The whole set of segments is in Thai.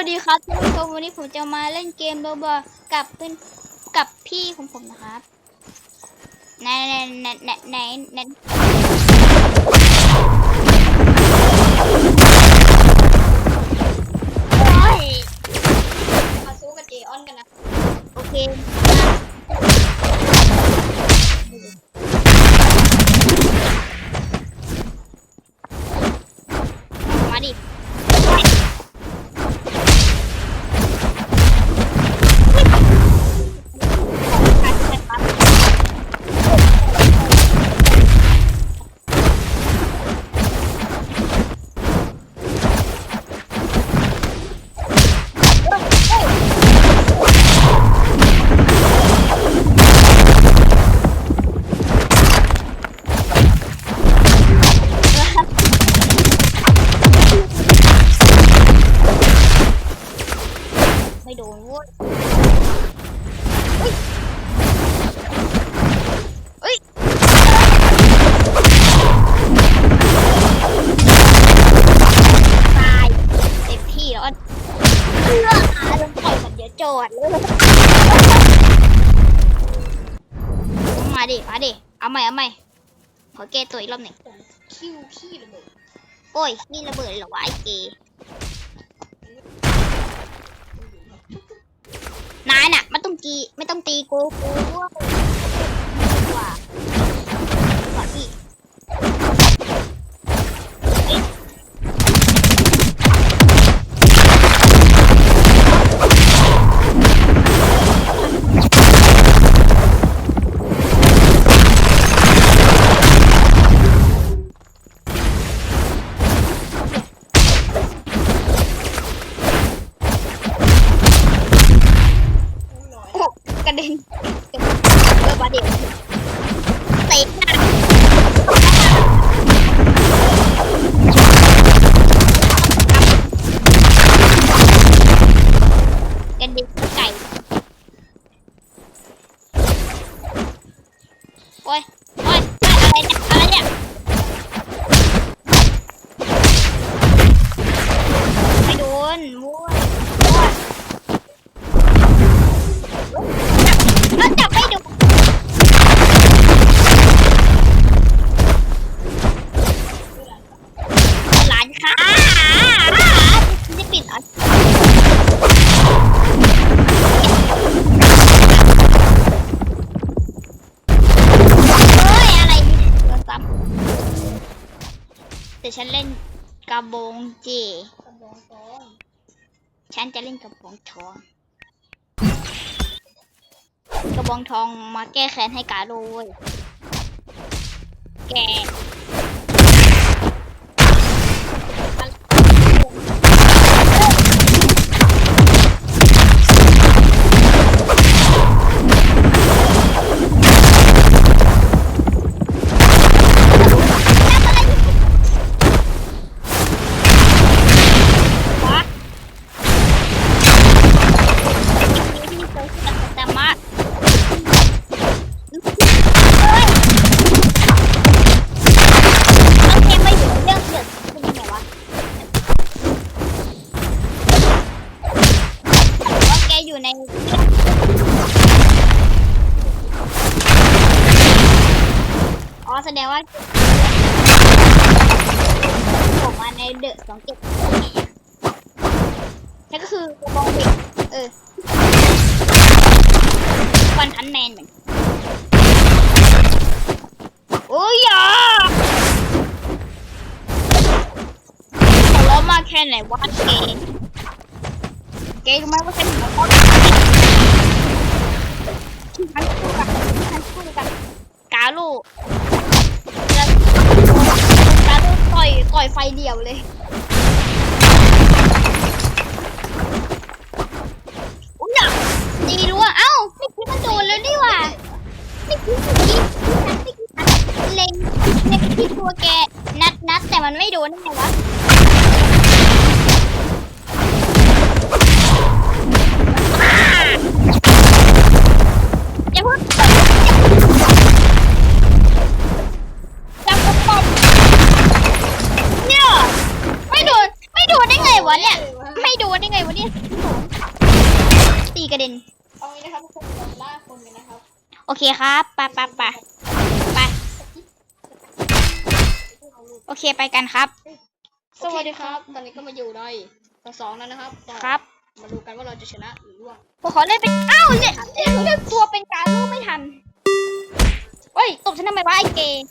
วัสดีครับท่านวันนี้ผมจะมาเล่นเกมโรบอกับเพื่อนกับพี่ของผมนะครับไหนไหนไหนไหนไหนไหนโอ้ยมาสู้กับเจออนกันนะ โอเค นเฮ้ยตายเต็มที่แล้วเพื่ออาลงต่อยแบบเดี๋ยวโจทย์เลยมาดิ มาดิ เอาใหม่เอาใหม่ขอแก้ตัวอีกรอบหนึ่งคิวขี้ระเบิดโอ้ยนี่ระเบิดเหรอวะไอ้เกนายน่ะไม่ต้องจีไม่ต้องตีกูกูว่าว่าว่า แต่ฉันเล่นกระบองเจกระบองทองฉันจะเล่นกระบองทอง กระบองทองมาแก้แค้นให้กาโดเว้ยแก แสดงว่าผมมาในเดอะสองเจ็ดนั่นก็คือกระบองเด็กเออวันทันแมนเหมือนโอ้ยอย่าหัวเราะมาแค่ไหนวะเกย์เกย์ทำไมว่าฉันหัวเราะฉันคู่กันฉันคู่กันกาลู่อยไฟเดี่ยวเลยอุ้ยอะดีรู้ว่าเอ้าไม่คิดว่าโดนแล้วนี่หว่าไม่คิดไม่คิดฉันไม่คิดนัดเล็งเล็งที่ตัวแกนัดนัดแต่มันไม่โดนได้ไงวะ เคครับไปไปไปไปโอเคไปกันครับ สวัสดีครับ ตอนนี้ก็มาอยู่ในตัวสองแล้วนะครับครับ มาดูกันว่าเราจะชนะหรือว่าผมขอเล่นเป็นอ้าวเล่นเล่นตัวเป็นการลูกไม่ทันเฮ้ยตบฉันทำไมวะไอเกย์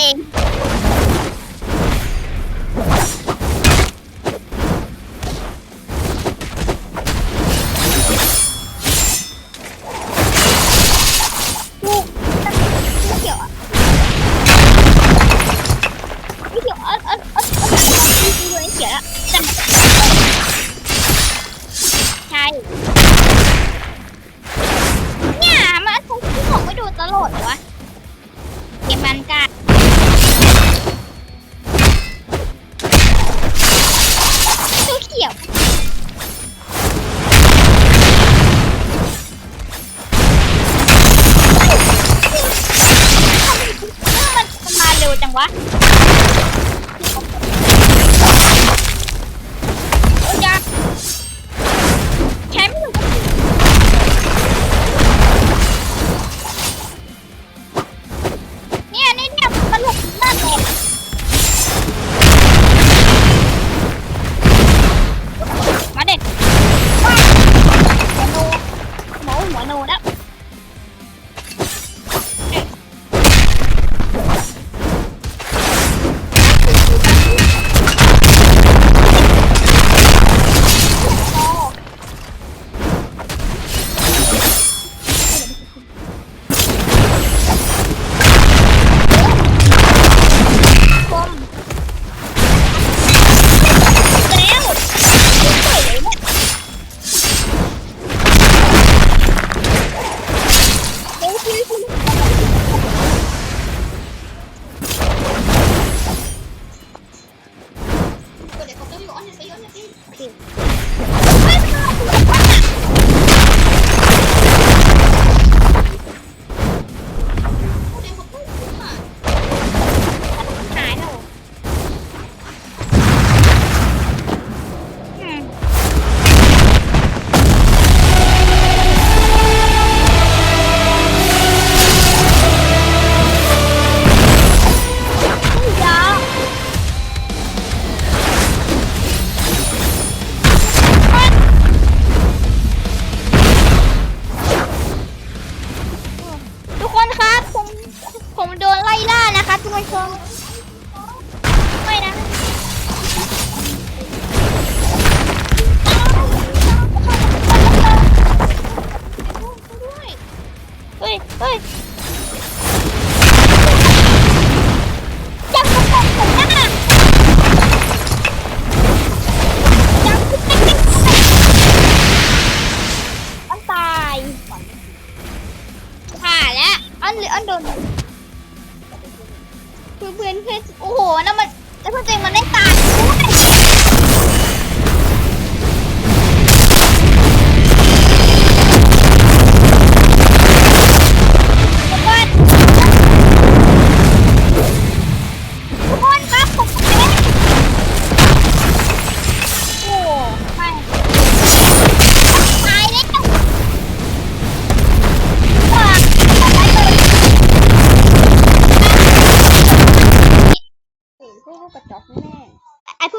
Hey. วะ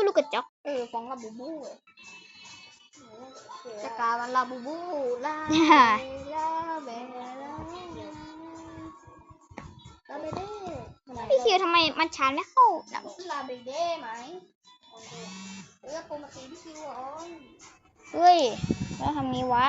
ลูกกระจกเออฟองละบูบูสกาวันละบูบูลาลาเบลาลาเบเดพี่คิวทำไมมันชาไม่เข้าลาเบเด้ไหมเออโปรมาตีพี่คิวอ๋อเฮ้ยแล้วทำนี้วะ